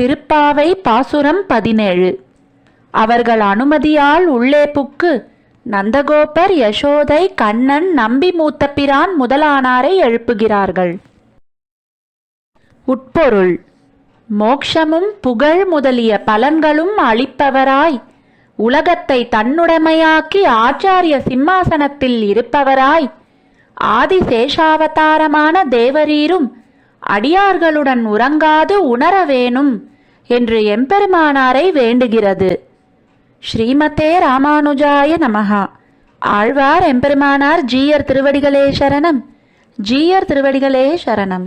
திருப்பாவை பாசுரம் பதினேழு. அவர்கள் அனுமதியால் உள்ளே புக்கு நந்தகோபர் யசோதை கண்ணன் நம்பி மூத்தபிரான் முதலானாரை எழுப்புகிறார்கள். உட்பொருள் மோக்ஷமும் புகழ் முதலிய பலன்களும் அளிப்பவராய் உலகத்தை தன்னுடைமையாக்கி ஆச்சாரிய சிம்மாசனத்தில் இருப்பவராய் ஆதிசேஷாவதாரமான தேவரீரும் அடியார்களுடன் உறங்காது உணர வேணும் என்று எம்பெருமானாரை வேண்டுகிறது. ஸ்ரீமதே ராமானுஜாய நமஹா. ஆழ்வார் எம்பெருமானார் ஜீயர் திருவடிகளே சரணம். ஜீயர் திருவடிகளே சரணம்.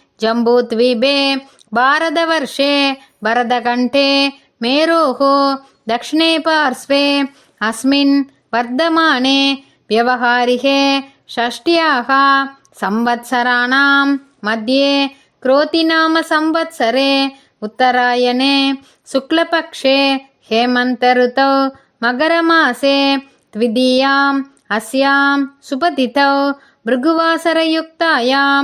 जम्बूद्वीपे भारतवर्षे भरतकण्ठे मेरोः दक्षिणे पार्श्वे अस्मिन् वर्धमाने व्यवहारिके षष्ट्याः संवत्सराणां मध्ये क्रोतिनामसंवत्सरे उत्तरायणे शुक्लपक्षे हेमन्तऋतौ मकरमासे द्वितीयाम् अस्यां सुपतिथौ भृगुवासरयुक्तायां